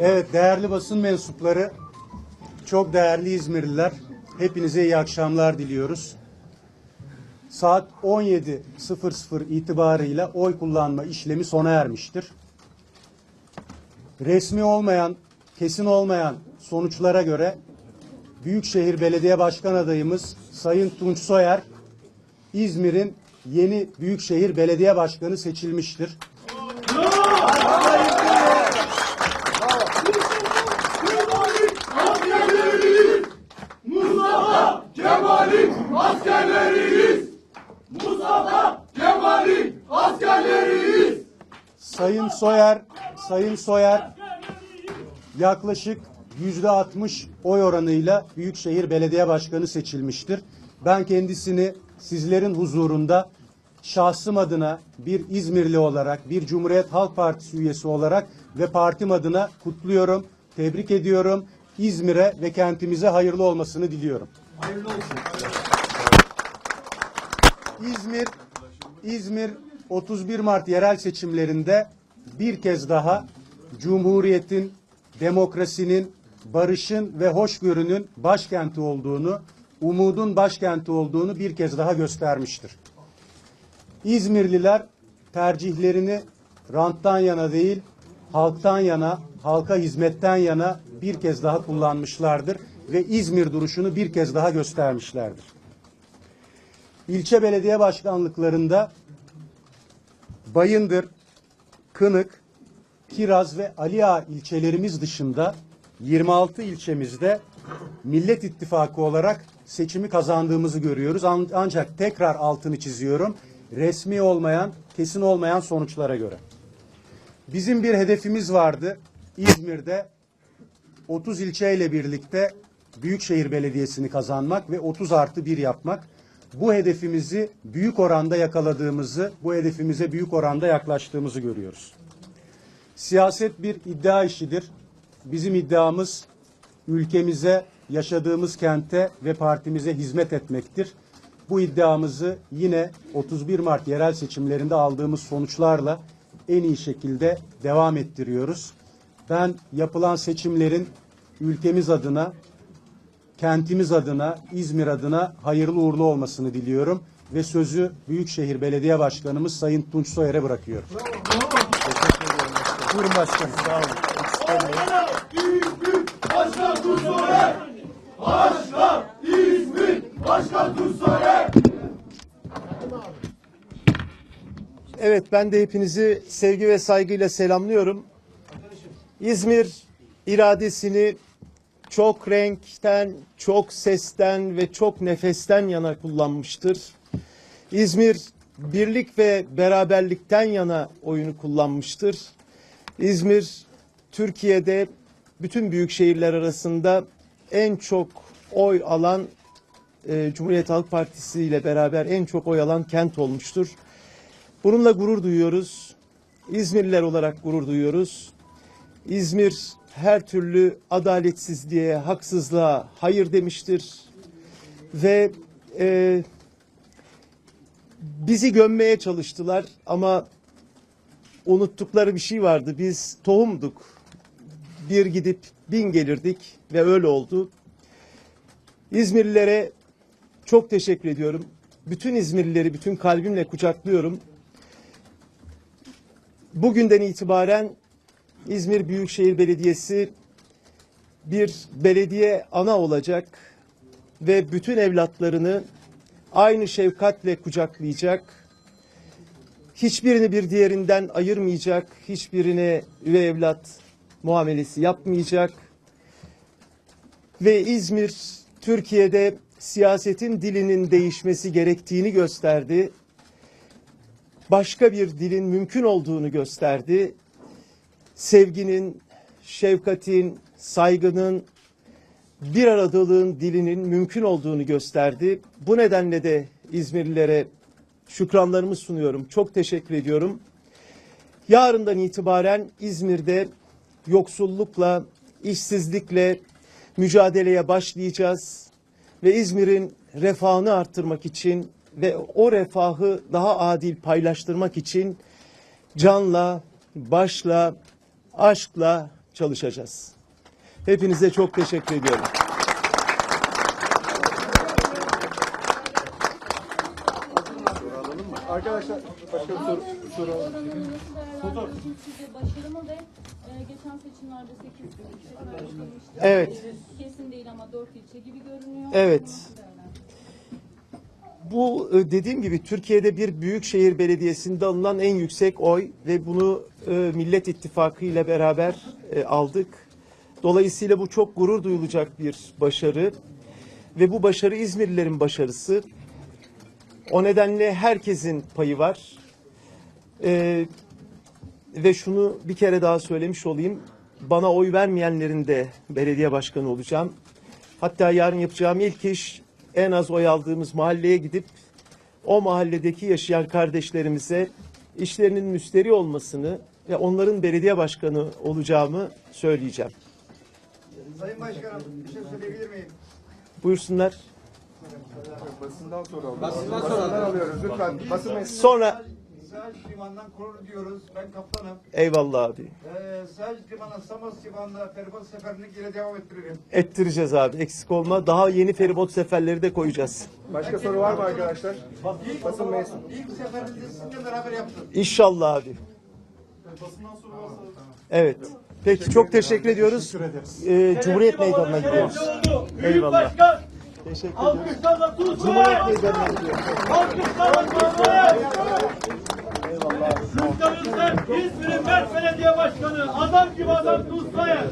Evet değerli basın mensupları, çok değerli İzmirliler, hepinize iyi akşamlar diliyoruz. Saat 17.00 itibarıyla oy kullanma işlemi sona ermiştir. Resmi olmayan, kesin olmayan sonuçlara göre Büyükşehir Belediye Başkan adayımız Sayın Tunç Soyer, İzmir'in yeni Büyükşehir Belediye Başkanı seçilmiştir. Sayın Soyer, Sayın Soyer yaklaşık yüzde 60 oy oranıyla Büyükşehir Belediye Başkanı seçilmiştir. Ben kendisini sizlerin huzurunda şahsım adına bir İzmirli olarak, bir Cumhuriyet Halk Partisi üyesi olarak ve partim adına kutluyorum, tebrik ediyorum. İzmir'e ve kentimize hayırlı olmasını diliyorum. İzmir İzmir 31 Mart yerel seçimlerinde bir kez daha Cumhuriyet'in, demokrasinin, barışın ve hoşgörünün başkenti olduğunu, umudun başkenti olduğunu bir kez daha göstermiştir. İzmirliler tercihlerini ranttan yana değil, halktan yana, halka hizmetten yana bir kez daha kullanmışlardır ve İzmir duruşunu bir kez daha göstermişlerdir. İlçe belediye başkanlıklarında Bayındır, Kınık, Kiraz ve Aliağa ilçelerimiz dışında 26 ilçemizde Millet İttifakı olarak seçimi kazandığımızı görüyoruz. An- Ancak tekrar altını çiziyorum. Resmi olmayan, kesin olmayan sonuçlara göre. Bizim bir hedefimiz vardı. İzmir'de 30 ilçeyle birlikte Büyükşehir Belediyesi'ni kazanmak ve 30 artı 1 yapmak. Bu hedefimizi büyük oranda yakaladığımızı, bu hedefimize büyük oranda yaklaştığımızı görüyoruz. Siyaset bir iddia işidir. Bizim iddiamız ülkemize, yaşadığımız kente ve partimize hizmet etmektir. Bu iddiamızı yine 31 Mart yerel seçimlerinde aldığımız sonuçlarla en iyi şekilde devam ettiriyoruz. Ben yapılan seçimlerin ülkemiz adına, kentimiz adına, İzmir adına hayırlı uğurlu olmasını diliyorum ve sözü Büyükşehir Belediye Başkanımız Sayın Tunç Soyer'e bırakıyorum. Buyurun başkanım. Sağ olun. İzmir Başkan Tunsoyer. Başkan İzmir Başkan Tunsoyer. Evet ben de hepinizi sevgi ve saygıyla selamlıyorum. İzmir iradesini çok renkten, çok sesten ve çok nefesten yana kullanmıştır. İzmir birlik ve beraberlikten yana oyunu kullanmıştır. İzmir Türkiye'de bütün büyük şehirler arasında en çok oy alan e, Cumhuriyet Halk Partisi ile beraber en çok oy alan kent olmuştur. Bununla gurur duyuyoruz. İzmirliler olarak gurur duyuyoruz. İzmir her türlü adaletsizliğe, haksızlığa hayır demiştir. Ve e, bizi gömmeye çalıştılar ama unuttukları bir şey vardı. Biz tohumduk. Bir gidip bin gelirdik ve öyle oldu. İzmirlilere çok teşekkür ediyorum. Bütün İzmirlileri bütün kalbimle kucaklıyorum. Bugünden itibaren İzmir Büyükşehir Belediyesi bir belediye ana olacak ve bütün evlatlarını aynı şefkatle kucaklayacak. Hiçbirini bir diğerinden ayırmayacak, hiçbirine üvey evlat muamelesi yapmayacak. Ve İzmir Türkiye'de siyasetin dilinin değişmesi gerektiğini gösterdi başka bir dilin mümkün olduğunu gösterdi. Sevginin, şefkatin, saygının, bir aradalığın dilinin mümkün olduğunu gösterdi. Bu nedenle de İzmirlilere şükranlarımı sunuyorum. Çok teşekkür ediyorum. Yarından itibaren İzmir'de yoksullukla, işsizlikle mücadeleye başlayacağız ve İzmir'in refahını arttırmak için ve o refahı daha adil paylaştırmak için canla, başla, aşkla çalışacağız. Hepinize çok teşekkür ediyorum. Arkadaşlar başka bir soru, soru. Fotoğraf. Ve e, geçen seçimlerde 8 ilçe. Evet. Kesin değil ama 4 ilçe gibi görünüyor. Evet. Bu e, dediğim gibi Türkiye'de bir büyükşehir belediyesinde alınan en yüksek oy ve bunu e, Millet İttifakı ile beraber e, aldık. Dolayısıyla bu çok gurur duyulacak bir başarı ve bu başarı İzmirlilerin başarısı. O nedenle herkesin payı var. E, ve şunu bir kere daha söylemiş olayım. Bana oy vermeyenlerin de belediye başkanı olacağım. Hatta yarın yapacağım ilk iş en az oy aldığımız mahalleye gidip o mahalledeki yaşayan kardeşlerimize işlerinin müsteri olmasını ve onların belediye başkanı olacağımı söyleyeceğim. Sayın Başkanım bir şey söyleyebilir miyim? Buyursunlar. Basından sonra alalım. Basından sonra alıyoruz lütfen. Basın. Sonra Sağcı limandan korur diyoruz. Ben kaptanım. eyvallah abi. Ee, Sağcı limandan Samos limanında feribot seferini yine devam ettiririm. Ettireceğiz abi. Eksik olma. Daha yeni feribot seferleri de koyacağız. Başka soru var mı arkadaşlar? Basın mensubu. İlk seferinde sizinle beraber yaptım. İnşallah abi. Evet. Peki çok teşekkür ediyoruz. Teşekkür ederiz. Ee, Cumhuriyet Meydanı'na gidiyoruz. Büyük Eyvallah. Başkan. Teşekkür ediyoruz. Alkışlarla Cumhuriyet. Meydanı'na gidiyoruz. Alkışlarla Tuzla'ya. Ülkemizden İzmir'in Mert Belediye Başkanı adam gibi adam Tuzla'ya.